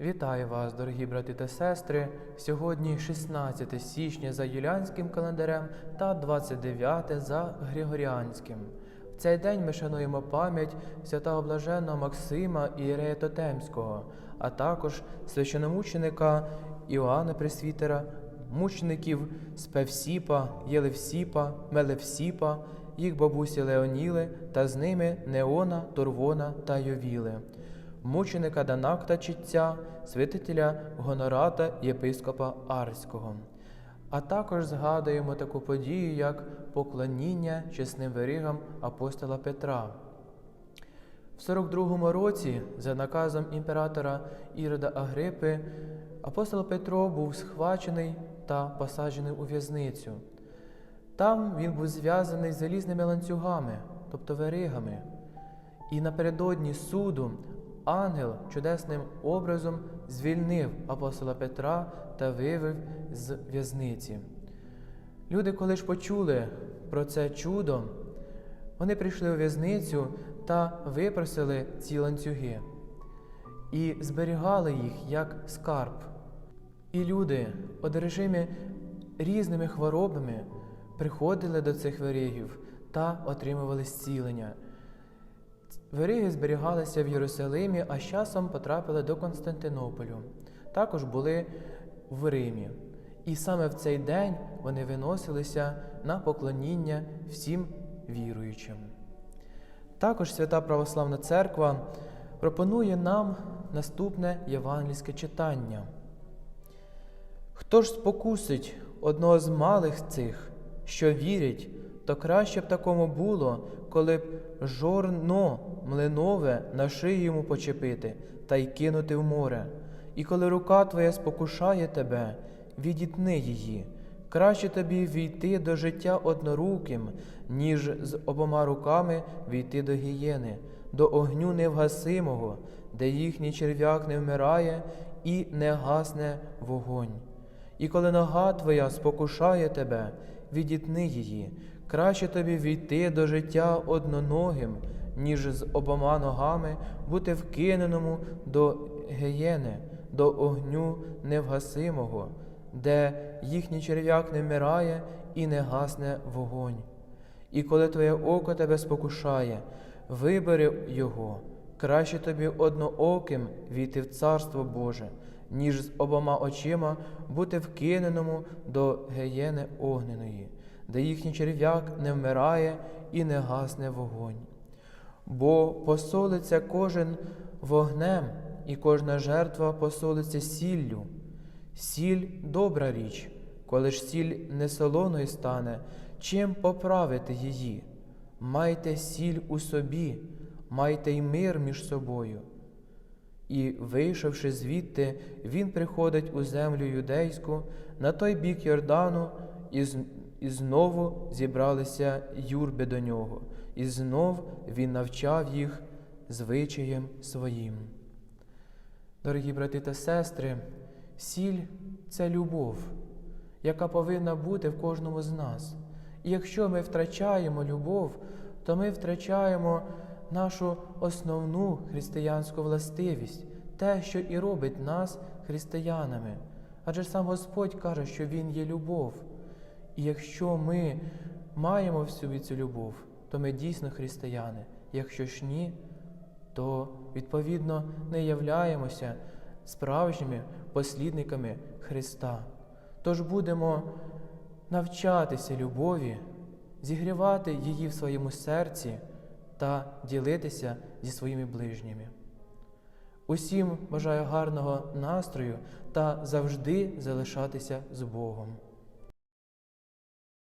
Вітаю вас, дорогі брати та сестри. Сьогодні 16 січня за юліанським календарем та 29 за Григоріанським. В цей день ми шануємо пам'ять святого блаженного Максима Ієрея Тотемського, а також священомученика Іоанна Пресвітера, мучеників Спевсіпа, Єлевсіпа, Мелевсіпа, їх бабусі Леоніли та з ними Неона, Турвона та Йовіли мученика Данакта Читця, святителя Гонората єпископа Арського. А також згадуємо таку подію, як поклоніння чесним веригам апостола Петра. В 42-му році, за наказом імператора Ірода Агрипи, апостол Петро був схвачений та посаджений у в'язницю. Там він був зв'язаний залізними ланцюгами, тобто веригами. І напередодні суду ангел чудесним образом звільнив апостола Петра та вивів з в'язниці. Люди, коли ж почули про це чудо, вони прийшли у в'язницю та випросили ці ланцюги і зберігали їх як скарб. І люди, одержимі різними хворобами, приходили до цих верігів та отримували зцілення. Вериги зберігалися в Єрусалимі, а з часом потрапили до Константинополю. Також були в Римі. І саме в цей день вони виносилися на поклоніння всім віруючим. Також Свята Православна Церква пропонує нам наступне євангельське читання. Хто ж спокусить одного з малих цих, що вірять, то краще б такому було, коли б жорно млинове на шию йому почепити та й кинути в море. І коли рука твоя спокушає тебе, відітни її. Краще тобі війти до життя одноруким, ніж з обома руками війти до гієни, до огню невгасимого, де їхній черв'як не вмирає і не гасне вогонь. І коли нога твоя спокушає тебе, відітни її, краще тобі війти до життя одноногим, ніж з обома ногами бути вкиненому до геєни, до огню невгасимого, де їхній черв'як не вмирає і не гасне вогонь. І коли твоє око тебе спокушає, вибери його, краще тобі однооким війти в Царство Боже, ніж з обома очима бути вкиненому до геєни огненої, де їхній черв'як не вмирає і не гасне вогонь. Бо посолиться кожен вогнем, і кожна жертва посолиться сіллю. Сіль добра річ, коли ж сіль не солоною стане, чим поправити її? Майте сіль у собі, майте й мир між собою. І, вийшовши звідти, він приходить у землю юдейську, на той бік Йордану, і, і знову зібралися юрби до нього, і знов він навчав їх звичаєм своїм. Дорогі брати та сестри, сіль це любов, яка повинна бути в кожному з нас. І якщо ми втрачаємо любов, то ми втрачаємо нашу основну християнську властивість, те, що і робить нас християнами. Адже сам Господь каже, що Він є любов. І якщо ми маємо в собі цю любов, то ми дійсно християни. Якщо ж ні, то відповідно не являємося справжніми послідниками Христа. Тож будемо навчатися любові, зігрівати її в своєму серці та ділитися зі своїми ближніми. Усім бажаю гарного настрою та завжди залишатися з Богом.